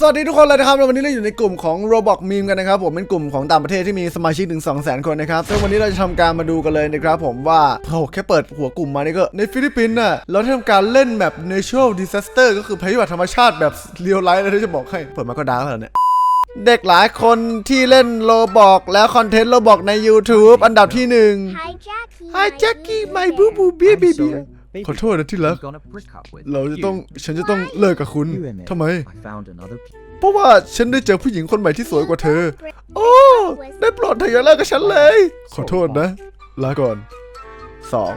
สวัสดีทุกคนเลยนะครับแล้ววันนี้เราอยู่ในกลุ่มของ Roblox Meme กันนะครับผมเป็นกลุ่มของต่างประเทศที่มีสมาชิกถึง2 0 0 0 0 0 คนนะครับซึ่งวันนี้เราจะทำการมาดูกันเลยนะครับผมว่าโอ้แค่เปิดหัวกลุ่มมานี่ก็ในฟิลิปปินส์น่ะเราได้ทำการเล่นแบบ natural disaster ก็คือภัยพิบัติธรรมชาติแบบเรียลไลฟ์เลยที่จะบอกให้เปิดมาก็ดาร์กแล้วเนี่ยเด็กหลายคนที่เล่นโลบอกแล้วคอนเทนต์โลบอกใน YouTube อันดับที่หนึ่ง Hi Jackie. Hi Jackie my boo boo baby I'm sorry, baby. ขอโทษนะที่รัก You've gone a brick up with เราจะต้องฉันจะต้องเลิกกับคุณ you admit ทำไม I found another pe- เพราะว่าฉันได้เจอผู้หญิงคนใหม่ที่สวยกว่าเธอ โอ้ได้โปรดเธออย่าเลิกกับฉันเลย ขอโทษนะ ลาก่อนสอง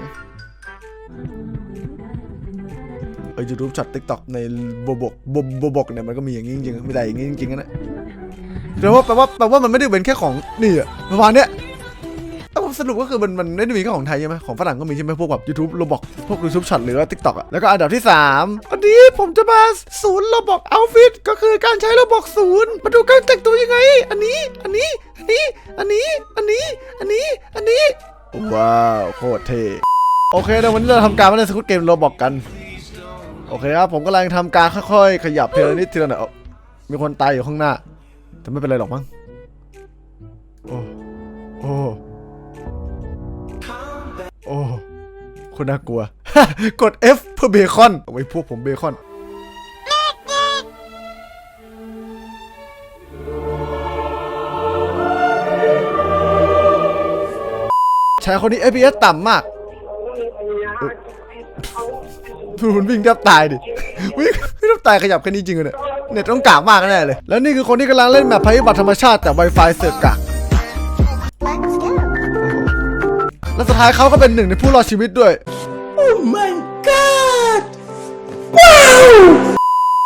เออยูทูบช็อตติ๊กต็อกในโบบกโบโบบกเนี่ยมันก็มีอย่างนี้จริงๆไม่ได้อย่างนี้จริงๆนะแปลว่าแปลว่าแปลว่ามันไม่ได้เป็นแค่ของนี่อะประมาณเนี้ยแต่ผม สรุปก็คือมันมันไม่ได้มีแค่ของไทยใช่ไหมของฝรั่งก็มีใช่ไหมพวกแบบยูทูบโรบอกพวกยูทูบช็อตหรือว่าติ๊กต็อกอะแล้วก็อันดับที่สามวันนี้ผมจะมาศูนย์โรบอกเอาฟิตก็คือการใช้โรบอกศูนย์มาดูการแต่งตัวยังไง อันนี้อันนี้อันนี้อันนี้อันนี้อันนี้อันนี้ว้าวโคตรเท่โอเคเดี๋ยววันนี้เราทำการมาเล่นสกุตเกมโรบอกกันโอเคครับผมกำลังทำการค่อยๆ ขยับทีลนิดทีละหน่อยมีคนตายอยู่ข้างหน้าแต่ไม่เป็นไรหรอกมั้งโอ้โอ้ คนน่ากลัว กด F เพื่อเบคอนเอาไว้พวกผมเบคอนชายคนนี้ FPS ต่ำมากดูมันวิ่งแทบตายดิ วิ่งแทบตายขยับแค่นี้จริงเหรอเนี่ยเน็ตต้องกากมากแน่เลย แล้วนี่คือคนที่กำลังเล่นแบบภัยพิบัติธรรมชาติแต่ Wi-Fi เสือกกาก และสุดท้ายเขาก็เป็นหนึ่งในผู้รอดชีวิตด้วย โอ้ my god ว้าว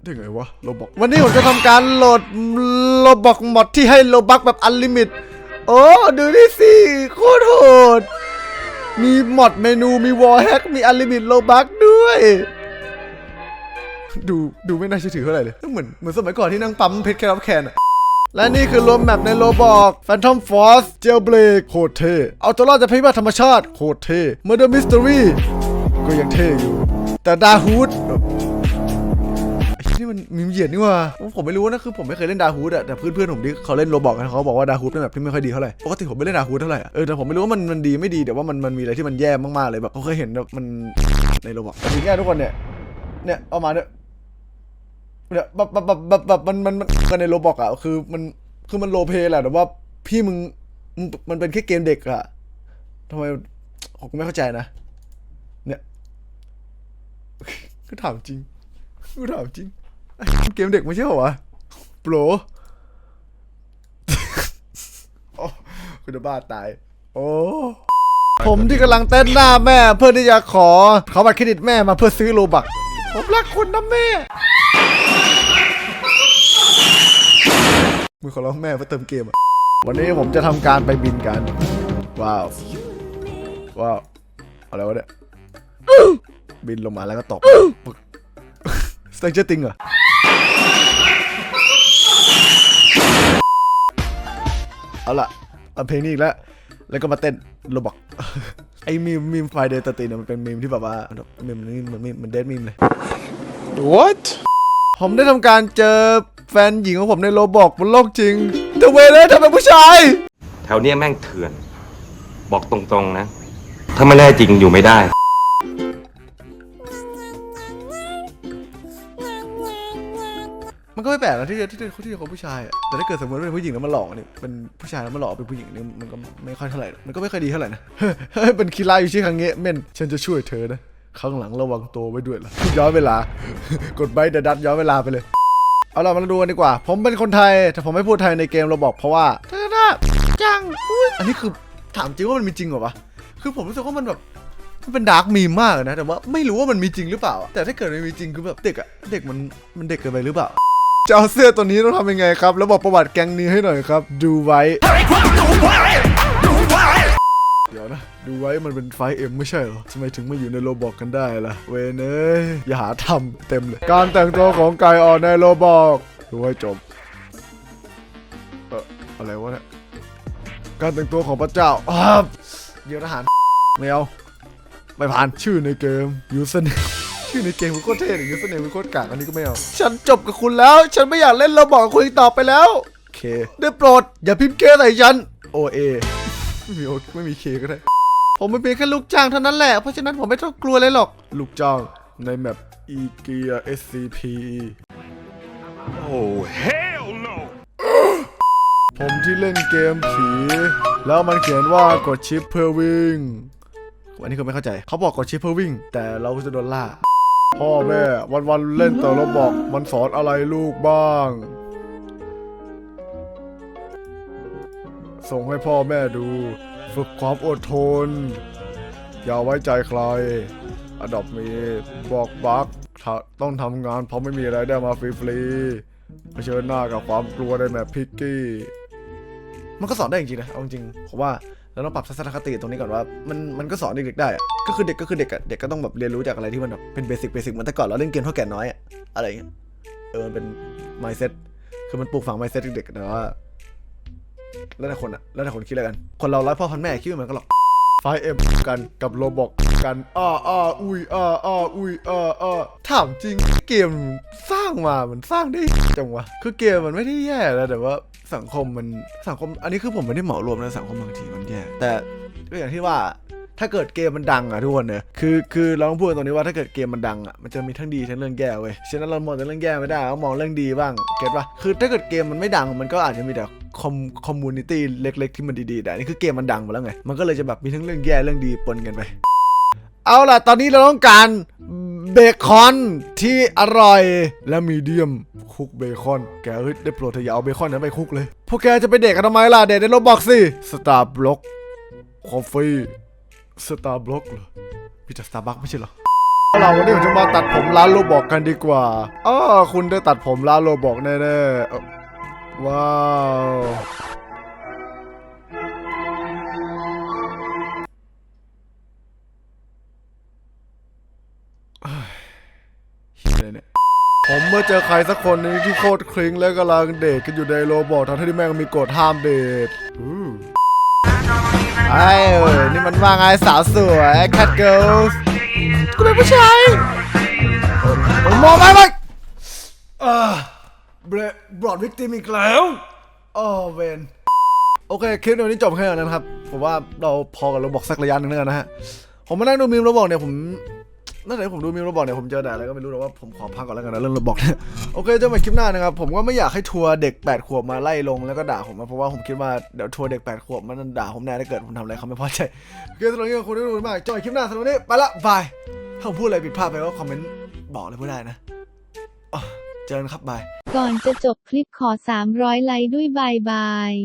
ได้ไงวะโลบอกวันนี้ผมจะทำการโหลดโลบอกมอดที่ให้โลบักแบบอันลิมิต โอ้ ดูนี่สิโคตรโหด มีมอดเมนูมีวอลแฮกมีอันลิมิตโลบักด้วย ดูดูไม่น่าเชื่อถือเท่าไหร่เลย เหมือนเหมือนสมัยก่อนที่นั่งปั๊มเพชรแคร์แคนอะ และนี่คือรวมแมปในโลบอก Phantom Force Jailbreak โคตรเท่เอาตัวรอดจากภัยพิบัติธรรมชาติโคตรเท่ Murder Mystery ก็ยังเท่อยู่ แต่ดาฮูดนี่มันมีเหยียดนี่ว่าผมไม่รู้นะคือผมไม่เคยเล่นดาฮูดอะแต่เพื่อนๆผมที่เขาเล่นโลบอกกันเขาบอกว่าดาฮูดเป็นแบบที่ไม่ค่อยดีเท่าไหร่ปกติผมไม่เล่นดาฮูดเท่าไหร่อะเออแต่ผมไม่รู้ว่ามันมันดีไม่ดีแต่ว่ามันมันมีอะไรที่มันแย่มากๆเลยแบบเขาเคยเห็นแบบมันในโลบอกแต่ทีเนี้ยทุกคนเนี่ยเนี่ยเอามาเนี่ย เนี่ยแบบแบบแบบแบบแบบมันมันมันกันในโรบอกอะคือมันคือมันโลเพแหละแต่ว่าพี่มึงมึงมันเป็นแค่เกมเด็กอะทำไมผมไม่เข้าใจนะ เนี่ยก็ถามจริงก็ถามจริง เกมเด็กไม่ใช่เหรอวะโปรโอ้คุณจะบ้าตาย โอ้ผมที่กำลังเต้นหน้าแม่ เพื่อที่จะขอขอบัตรเครดิตแม่มาเพื่อซื้อโลบัก ผมรักคุณนะแม่ มือขอร้องแม่เพื่อเติมเกมอะวันนี้ผมจะทำการไปบินกัน ว้าว ว้าวอะไรวะเนี่ยบินลงมาแล้วก็ตกสเต็กเจอร์ติงเหรอเอาล่ะเอาเพลงนี้อีกแล้ว แล้วก็มาเต้นโรบอกไอ้มีมมีมไฟเดย์ตตีเนี่ยมันเป็นมีมที่แบบว่ามีมนี่เหมือนมีมเหมือนเดดมีมเลย What? ผมได้ทำการเจอแฟนหญิงของผมในโรบอกบนโลกจริงเดเวเลยทำไมผู้ชาย แถวเนี้ยแม่งเถื่อน บอกตรงๆนะ ถ้าไม่แน่จริงอยู่ไม่ได้ มันก็ไม่แปลกนะที่ที่ที่ที่เขาผู้ชายอะแต่ถ้าเกิดสมมติเป็นผู้หญิงแล้วมาหลอกเนี่ยเป็นผู้ชายแล้วมาหลอกเป็นผู้หญิงเนี่ยมันก็ไม่ค่อยเท่าไหร่หรอกมันก็ไม่ค่อยดีเท่าไหร่นะ เฮ้ยเป็นคีราอยู่ที่คังเงะเม่นฉันจะช่วยเธอนะ ข้างหลังระวังตัวไว้ด้วยล่ะ ย้อนเวลา กดไบเดดัดย้อนเวลาไปเลย เอาล่ะมาดูกันดีกว่า ผมเป็นคนไทย แต่ผมไม่พูดไทยในเกมเราบอกเพราะว่าท่าน่าจังอันนี้คือถามจริงว่ามันมีจริงเหรอวะ คือผมรู้สึกว่ามันแบบมันเป็นดาร์กมีมมากนะ แต่ว่าไม่รู้ว่ามันมีจริงหรือเปล่า แต่ถ้าเกิดมันมีจริงคือแบบเด็กอะเด็กมันมันเด็กเกินไปหรือเปล่าจะเอาเสื้อตัวนี้ต้องทำยังไงครับ แล้วบอกประวัติแก๊งนี้ให้หน่อยครับ ดูไว้ ดี๋ยวนะ ดูไว้มันเป็นไฟเอ็มไม่ใช่เหรอทำไมถึงมาอยู่ในโรบอกกันได้ล่ะ เวนเอ้ยอย่าหาทำเต็มเลย การแต่งตัวของไก่อ่อนในโรบอกดูให้จบเอออะไรวะเนี่ยการแต่งตัวของพระเจ้าอ้าวเดี๋ยวทหารไม่เอาไม่ผ่านชื่อในเกมยูสเนชื่อในเกมมันโคตรเท่เลยยูสเนมันโคตรกากอันนี้ก็ไม่เอาฉันจบกับคุณแล้ว ฉันไม่อยากเล่นเรบอกคุณอีกต่อไปแล้วโอเคได้โปรดอย่าพิมพ์เกใส่ฉันโอเอ ไม่มีโอไม่มีเคก็ได้ ผมเป็นเพียงแค่ลูกจ้างเท่านั้นแหละ เพราะฉะนั้นผมไม่ต้องกลัวเลยหรอก ลูกจ้างในแมปอีเกีย SCP Oh hell no ผมที่เล่นเกมผี แล้วมันเขียนว่ากดชิปเพื่อวิ่ง อันนี้คือไม่เข้าใจ เขาบอกกดชิปเพื่อวิ่ง แต่เราก็จะโดนล่า พ่อแม่วันๆเล่นแต่เราบอกมันสอนอะไรลูกบ้าง ส่งให้พ่อแม่ดู ฝึกความอดทน อย่าไว้ใจใคร อดอบมีบอกบักต้องทำงานเพราะไม่มีอะไรได้มาฟรีๆเผชิญหน้ากับความกลัวในแบบพิกกี้ มันก็สอนได้จริงๆนะเอาจริงผมว่าเราต้องปรับทัศนคติตรงนี้ก่อนว่ามันมันก็สอนเด็กๆได้ ก็คือเด็กก็คือเด็กอะเด็กก็ต้องแบบเรียนรู้จากอะไรที่มันแบบเป็นเบสิกเบสิกเหมือนแต่ก่อนเราเล่นเกมเท่าแก่น้อยอะอะไรอย่างเงี้ยเออมันเป็น mindset คือมันปลูกฝัง mindset เด็กๆแต่ว่า แล้วแต่คนอะแล้วแต่คนคิดแล้วกัน คนเราร้อยพ่อพันแม่คิดไม่เหมือนกันหรอกไฟเอ็มกันกับโรบอกกันอ้ออ้ออุ้ยอ้ออ้ออุ้ยอ้ออ้อถามจริงเกมสร้างมามันสร้างได้จังวะคือเกมมันไม่ได้แย่แล้วแต่ว่าสังคมมันสังคม อันนี้คือผมไม่ได้เหมารวมนะสังคมบางทีมันแย่แต่ก็อย่างที่ว่าถ้าเกิดเกมมันดังอะทุกคนเนี่ยคือคือเราต้องพูดตรงนี้ว่าถ้าเกิดเกมมันดังอะมันจะมีทั้งดีทั้งเรื่องแย่เว้ยฉะนั้นเรามองแต่เรื่องแย่ไม่ได้เรามองเรื่องดีบ้างเก็ตปะคือถ้าเกิดเกมมันไม่ดังมันก็อาจจะมีแต่ คอมคอมมูนิตี้เล็ก ๆ ที่มันดีๆแต่นนี้คือเกมมันดังมดแล้วไง มันก็เลยจะแบบมีทั้งเรื่องแย่เรื่องดีปนกันไป เอาล่ะ ตอนนี้เราต้องการเบคอนที่อร่อยและมีเดียมคุกเบคอน แกเฮ้ยได้โปรดเธออย่าเอาเบคอนนั้นไปคุกเลย พวกแกจะไปเด็กกันทำไมล่ะ เด็กในโรบอกสิสตาร์บล็อกคอฟฟี่สตาร์บล็อกเหรอมีแต่สตาร์บัคไม่ใช่เหรอเราวันนี้ผมจะมาตัดผมร้านโรบอกกันดีกว่าอ้อคุณได้ตัดผมร้านโรบอกแน่ๆ ว้าวอะไรเนี่ยผมเมื่อเจอใครสักคนนึงที่โคตรคลิงและกำลังเดทกันอยู่ในโรบอททั้งที่แม่งมีกฎห้ามเดทไอ้เอ้ยนี่มันว่าไงสาวสวยแคทเกิลส์กูเป็นผู้ชายมมองไปไป เบรบรอดวิกติมอีกแล้วโอ้เวนโอเค คลิปในวันนี้จบแค่นั้นครับ ผมว่าเราพอกับโรบอกสักระยะหนึ่งแล้วกันนะฮะ ผมมานั่งดูมีมโรบอกเนี่ยผมนั่นแหละผมดูมีมโรบอกเนี่ยผมเจอแต่อะไรก็ไม่รู้แต่ว่าผมขอพักก่อนแล้วกันนะเรื่องโรบอกเนี่ยโอเคเจอกันคลิปหน้านะครับ ผมก็ไม่อยากให้ทัวร์เด็ก8ขวบมาไล่ลงแล้วก็ด่าผมนะเพราะว่าผมคิดว่าเดี๋ยวทัวร์เด็ก8ขวบมันด่าผมแน่ถ้าเกิดผมทำอะไรเขาไม่พอใจโอเคสำหรับวันนี้ขอบคุณที่ดูมากจอกันใหม่คลิปหน้าสำหรับวันนี้ไปละบายถ้าผมพูดอะไรผิดพลาดไปก็คอมเมนต์บอกเลยพูดได้นะอะ เจอกันครับบาย ก่อนจะจบคลิปขอ 300 ไลค์ด้วยบายบาย